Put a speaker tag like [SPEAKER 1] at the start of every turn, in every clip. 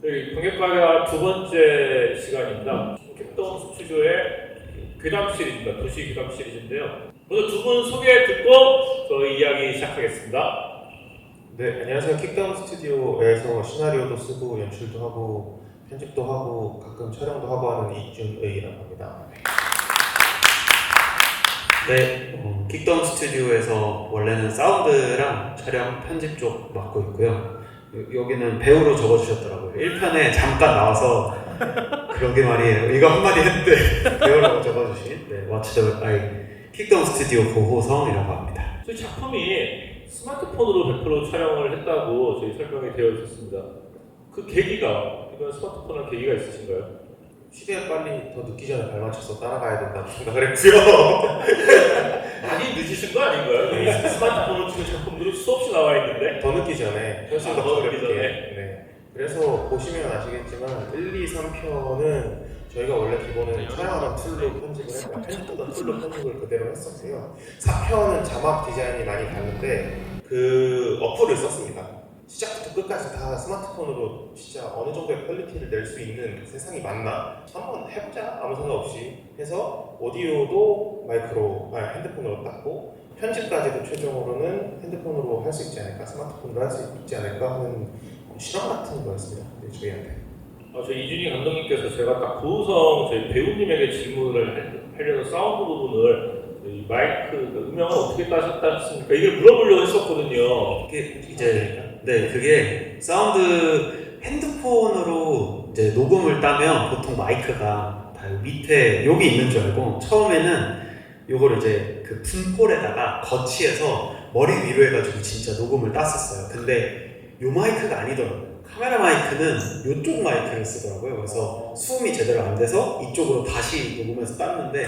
[SPEAKER 1] 저희 관객과가 두 번째 시간입니다. 캡동 스튜디오의 괴담 시리즈입니다. 도시 괴담 시리즈인데요. 먼저 두 분 소개 듣고 저희 이야기 시작하겠습니다.
[SPEAKER 2] 네, 안녕하세요. 킥다운 스튜디오에서 시나리오도 쓰고 연출도 하고 편집도 하고 가끔 촬영도 하고 하는 이준의라고 합니다.
[SPEAKER 3] 네, 어, 킥다운 스튜디오에서 원래는 사운드랑 촬영 편집 쪽 맡고 있고요. 여, 여기는 배우로 적어주셨더라고요. 1편에 잠깐 나와서 그러게 말이에요. 이거 한마디 했는데 배우라고 적어주신 네, 왓츠 더 아이 킥다운 스튜디오 고호성이라고 합니다.
[SPEAKER 1] 저희 작품이 스마트폰으로 100% 촬영을 했다고 저희 설명이 되어 있었습니다. 그 계기가 이번 스마트폰한 계기가 있으신가요?
[SPEAKER 2] 시대에 빨리 더 늦기 전에 발맞춰서 따라가야 된다고 생각을 했고요.
[SPEAKER 1] 많이 늦으신 거 아닌가요? 이 스마트폰을 지금 작품들이 수없이 나와 있는데
[SPEAKER 2] 더 늦기 전에 훨씬
[SPEAKER 1] 아,
[SPEAKER 2] 더
[SPEAKER 1] 더 늦기
[SPEAKER 2] 어렵게.
[SPEAKER 1] 전에?
[SPEAKER 2] 네. 그래서 보시면 아시겠지만 1, 2, 3편은 저희가 원래 기본은 촬영하던 툴로 편집을 했고 편집하던 툴로 편집을 그대로 했었고요. 4편은 자막 디자인이 많이 다른데 그 어플을 썼습니다. 시작부터 끝까지 다 스마트폰으로 진짜 어느 정도의 퀄리티를 낼 수 있는 세상이 맞나? 한번 해보자 아무 생각 없이 해서 오디오도 마이크로 아, 핸드폰으로 땄고 편집까지도 최종으로는 핸드폰으로 할 수 있지 않을까? 스마트폰으로 할 수 있지 않을까? 하는 실험 같은 거였습니다. 네, 저희한테.
[SPEAKER 1] 아, 저희 이준희 감독님께서 제가 딱 고우성 저희 배우님에게 질문을 할- 하려는 사운드 부분을 이 마이크 그 음영을 어떻게 따셨다 이걸 물어보려고 했었거든요.
[SPEAKER 3] 이게 이제 네 그게 사운드 핸드폰으로 이제 녹음을 따면 보통 마이크가 다 밑에 여기 있는 줄 알고 처음에는 요걸 이제 그 품골에다가 거치해서 머리 위로 해가지고 진짜 녹음을 땄었어요. 근데 요 마이크가 아니더라고요. 카메라 마이크는 요쪽 마이크를 쓰더라고요. 그래서 수음이 제대로 안 돼서 이쪽으로 다시 녹음해서 땄는데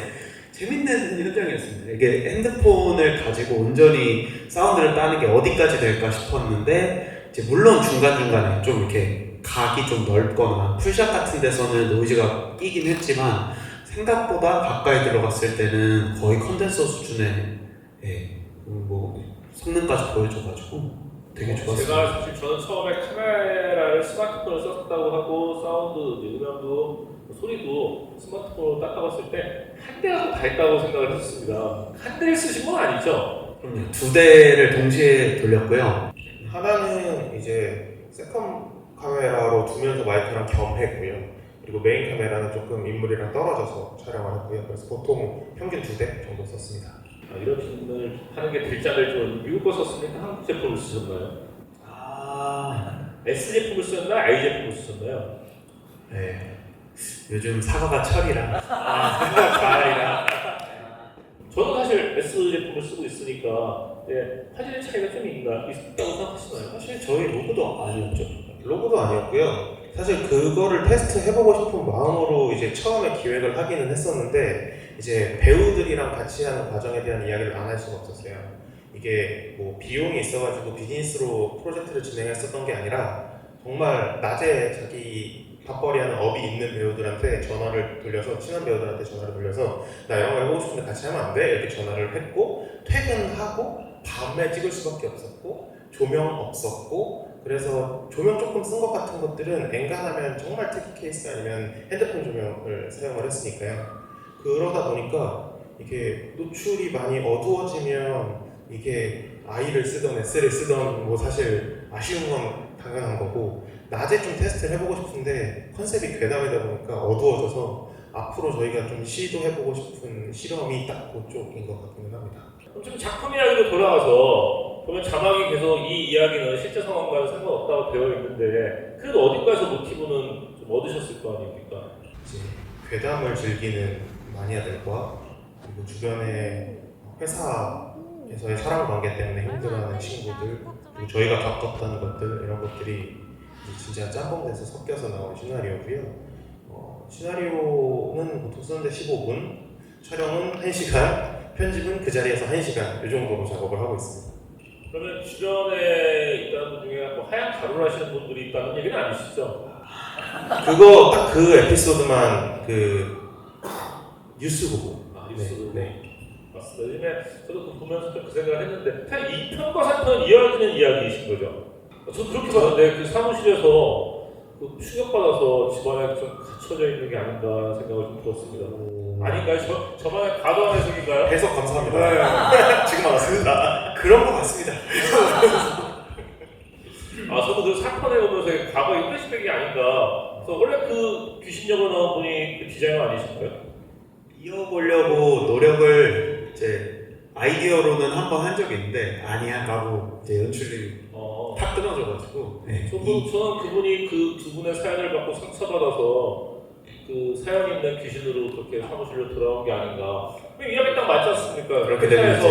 [SPEAKER 3] 재밌는 현장이었습니다. 이게 핸드폰을 가지고 온전히 사운드를 따는 게 어디까지 될까 싶었는데 이제 물론 중간중간에 좀 이렇게 각이 좀 넓거나 풀샷 같은 데서는 노이즈가 끼긴 했지만 생각보다 가까이 들어갔을 때는 거의 컨덴서 수준의 예, 뭐 성능까지 보여줘가지고 되게 좋았어요.
[SPEAKER 1] 제가 사실 저는 처음에 카메라를 스마트폰을 썼다고 하고 사운드 음향도 소리도 스마트폰으로 했을 때 한 대가 다 했다고 생각을 했었습니다. 한 대를 쓰신 건 아니죠?
[SPEAKER 3] 그럼요. 두 대를 동시에 돌렸고요.
[SPEAKER 2] 하나는 이제 세컨 카메라로 두 면서 마이크랑 겸했고요 그리고 메인 카메라는 조금 인물이랑 떨어져서 촬영을 했고요 그래서 보통 평균 두 대 정도 썼습니다
[SPEAKER 1] 아, 이런 질문을 하는 게 될지 모르겠는데 미국 거 썼습니까? 한국 제품을 쓰셨나요?
[SPEAKER 3] 아,
[SPEAKER 1] S 제품을 쓰셨나요? I 제품을 쓰셨나요?
[SPEAKER 3] 네. 요즘 사과가 철이라
[SPEAKER 1] 아, 저는 사실 S 제품을 쓰고 있으니까 예, 화질의 차이가 좀 있나 있다고 생각하시나요?
[SPEAKER 3] 사실 저희 로고도 아니었죠.
[SPEAKER 2] 로고도 아니었고요. 사실 그거를 테스트 해보고 싶은 마음으로 이제 처음에 기획을 하기는 했었는데 이제 배우들이랑 같이 하는 과정에 대한 이야기를 안 할 수가 없었어요. 이게 뭐 비용이 있어가지고 비즈니스로 프로젝트를 진행했었던 게 아니라 정말 낮에 자기 밥벌이하는 업이 있는 배우들한테 전화를 돌려서 친한 배우들한테 전화를 돌려서 나거 해보고 싶은데 같이 하면 안 돼? 이렇게 전화를 했고 퇴근하고 밤에 찍을 수밖에 없었고 조명 없었고 그래서 조명 조금 쓴 것 같은 것들은 엔간하면 정말 특이 케이스 아니면 핸드폰 조명을 사용을 했으니까요. 그러다 보니까 이게 노출이 많이 어두워지면 이게 I를 쓰던 S를 쓰던 뭐 사실 아쉬운 건 당연한 거고 낮에 좀 테스트를 해보고 싶은데 컨셉이 괴담이다 보니까 어두워져서 앞으로 저희가 좀 시도해보고 싶은 실험이 딱 그쪽인 것 같기는 합니다.
[SPEAKER 1] 그럼 좀 작품 이야기로 돌아와서 보면 자막이 계속 이 이야기는 실제 상황과는 상관없다고 되어 있는데 그래도 어디까지 모티브는 좀 얻으셨을 거 아닙니까?
[SPEAKER 2] 이제 괴담을 즐기는 마니아들과 그리고 주변의 회사에서의 사람 관계 때문에 힘들어하는 친구들 그리고 저희가 겪었던 것들 이런 것들이 진짜 짬뽕 돼서 섞여서 나온 시나리오고요. 어, 시나리오는 보통 쓰는데 15분, 촬영은 1시간, 편집은 그 자리에서 1시간 이 정도로 작업을 하고 있습니다.
[SPEAKER 1] 그러면 주변에 있다는 분 중에 뭐 하얀 가루를 하시는 분들이 있다는 얘기는 아니시죠?
[SPEAKER 2] 그거 딱 그 에피소드만 그 뉴스 보고
[SPEAKER 1] 아, 뉴스.
[SPEAKER 2] 네, 네.
[SPEAKER 1] 맞습니다. 요즘에 저도 보면서 좀 그 생각을 했는데 이 편과 3편은 이어지는 이야기이신 거죠? 저도 그렇게 봤는데 그 사무실에서 그 충격받아서 집안에 좀 갇혀져 있는 게 아닌가 생각을 좀 들었습니다. 아닌가요? 저, 저만의 과도한 해석인가요?
[SPEAKER 2] 해석 감사합니다. 지금 알았습니다.
[SPEAKER 3] 그런 것 같습니다.
[SPEAKER 1] 아, 저도 그 사건에 보면서 과거의 플래시백이 아닌가. 그래서 원래 그 귀신 역을 나온 분이 그 디자이너 아니신가요?
[SPEAKER 3] 이어보려고 노력을 이제 아이디어로는 한 번 한 적이 있는데 아니야라고 이제 연출이
[SPEAKER 1] 어,
[SPEAKER 3] 탁 끊어져가지고 네.
[SPEAKER 1] 저분,
[SPEAKER 3] 이-
[SPEAKER 1] 저는 그분이 그 두 분의 사연을 받고 상처받아서 그 사연 있는 귀신으로 그렇게 사무실로 돌아온 게 아닌가. 이야기 딱 맞지 않습니까?
[SPEAKER 3] 그렇게 되면
[SPEAKER 1] 회사에서.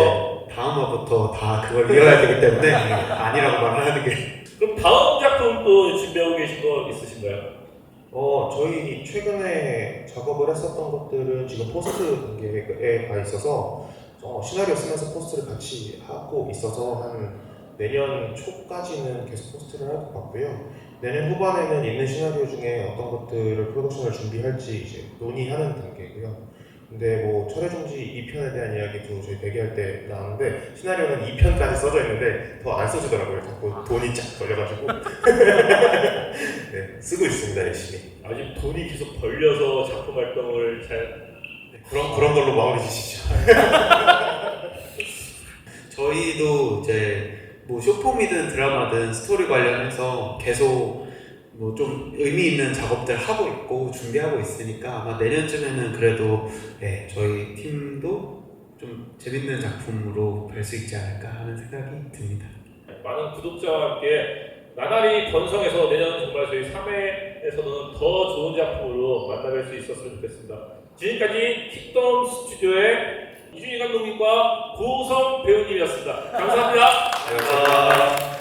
[SPEAKER 3] 이제 다음 화부터 다 그걸 이어야 되기 때문에 네, 아니라고 말을 하는 게
[SPEAKER 1] 그럼 다음 작품 또 준비하고 계신 거 있으신가요?
[SPEAKER 2] 어, 저희 최근에 작업을 했었던 것들은 지금 포스트 단계에 가 있어서 어, 시나리오 쓰면서 포스트를 같이 하고 있어서 한 내년 초까지는 계속 포스트를 할 것 같고요. 내년 후반에는 있는 시나리오 중에 어떤 것들을 프로덕션을 준비할지 이제 논의하는 단계고요. 근데 뭐 철의 종지 2편에 대한 이야기도 저희 대기할 때 나왔는데 시나리오는 2편까지 써져 있는데 더 안 써지더라고요. 자꾸 돈이 쫙 걸려가지고 네, 쓰고 있습니다 열심히.
[SPEAKER 1] 아직 돈이 계속 벌려서 작품 활동을 잘
[SPEAKER 2] 그런 그런 걸로 마무리 지시죠.
[SPEAKER 3] 저희도 이제 뭐 쇼폼이든 드라마든 스토리 관련해서 계속 뭐 좀 의미 있는 작업들 하고 있고 준비하고 있으니까 아마 내년쯤에는 그래도 네, 저희 팀도 좀 재밌는 작품으로 뵐 수 있지 않을까 하는 생각이 듭니다.
[SPEAKER 1] 많은 구독자와 함께 나날이 번성해서 내년 정말 저희 3회에서는 더 좋은 작품으로 만나뵐 수 있었으면 좋겠습니다. 지금까지 킥덤 스튜디오의 이준희 감독님과 고성 배우님이었습니다. 감사합니다. 감사합니다.